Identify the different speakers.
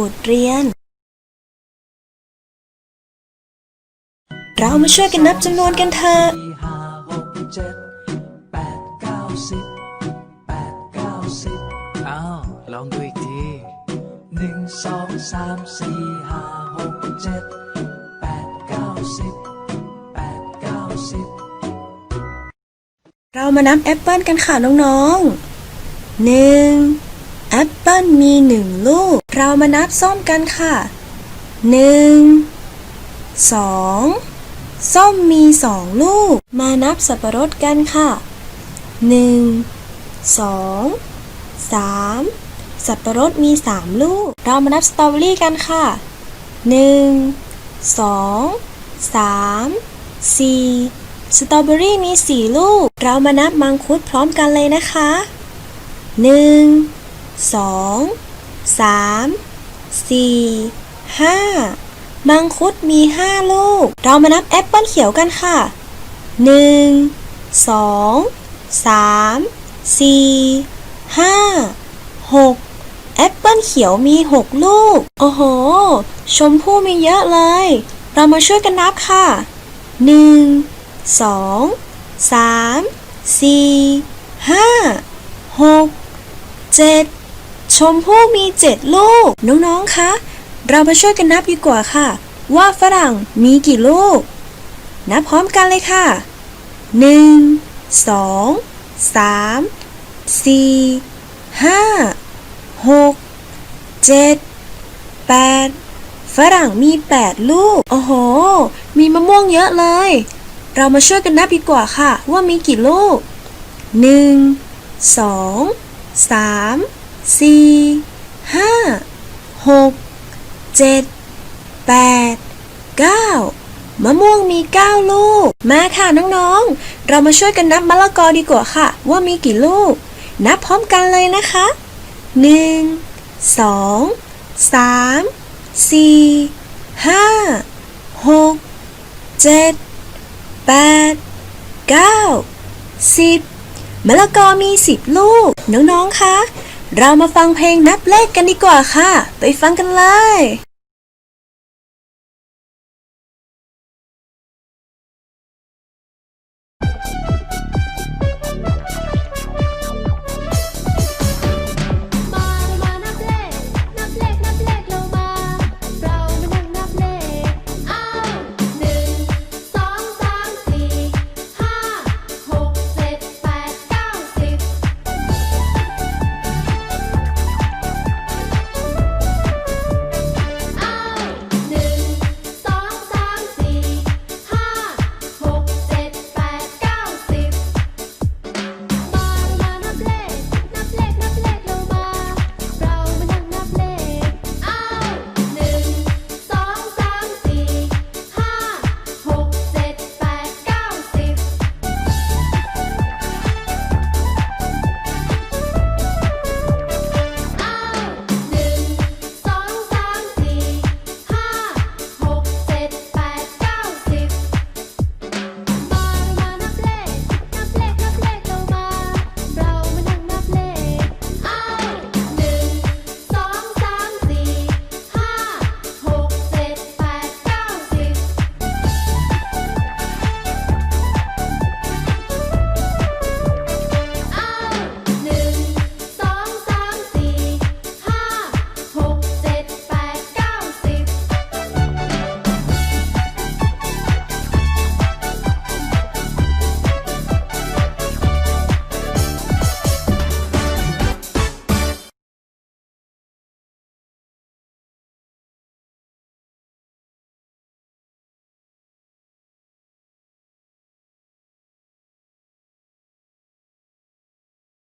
Speaker 1: บทเรียน เรามาช่วยกันนับจำนวนกันเถอะ
Speaker 2: สี่ห้าหกเจ็ดแปดเก้าสิบแปดเก้าสิบ
Speaker 3: อ้าวลองดูอีกที
Speaker 2: หนึ่งสองสามสี่ห้าหกเจ็ดแปดเก้าสิบแปดเก้าสิบ
Speaker 1: เรามานับแอปเปิลกันค่ะน้องๆหนึ่งแอปเปิลมีหนึ่งลูก เรามานับส้มกันค่ะหนึ่งสองส้มมีสองลูก มานับสับปะรดกันค่ะหนึ่งสองสามสับปะรดมีสามลูก เรามานับสตรอเบอรี่กันค่ะหนึ่งสองสามสี่สตรอเบอรี่มีสี่ลูก เรามานับมังคุดพร้อมกันเลยนะคะหนึ่งสอง สามสี่ห้ามังคุดมีห้าลูก เรามานับแอปเปิลเขียวกันค่ะหนึ่งสองสามสี่ห้าหกแอปเปิลเขียวมีหกลูก โอ้โห ชมพู่มีเยอะเลย เรามาช่วยกันนับค่ะหนึ่งสองสา มสี่ห้าหกเจ็ดชมพู่มีเจ็ดลูก น้องๆ คะ เรามาช่วยกันนับดีกว่าค่ะ ว่าฝรั่งมีกี่ลูก นับพร้อมกันเลยค่ะหนึ่งสองสามสี่ห้าหกเจ็ดแปดฝรั่งมีแปดลูก โอ้โห มีมะม่วงเยอะเลย เรามาช่วยกันนับดีกว่าค่ะ ว่ามีกี่ลูกหนึ่งสองสาม สี่ห้าหกเจ็ดแปดเก้ามะม่วงมีเก้าลูก มาค่ะน้องๆ เรามาช่วยกันนับมะละกอดีกว่าค่ะ ว่ามีกี่ลูก นับพร้อมกันเลยนะคะหนึ่งสองสามสี่ห้าหกเจ็ดแปดเก้าสิบมะละกอมีสิบลูก น้องๆ คะ เรามาฟังเพลงนับเลขกันดีกว่าค่ะ ไปฟังกันเลย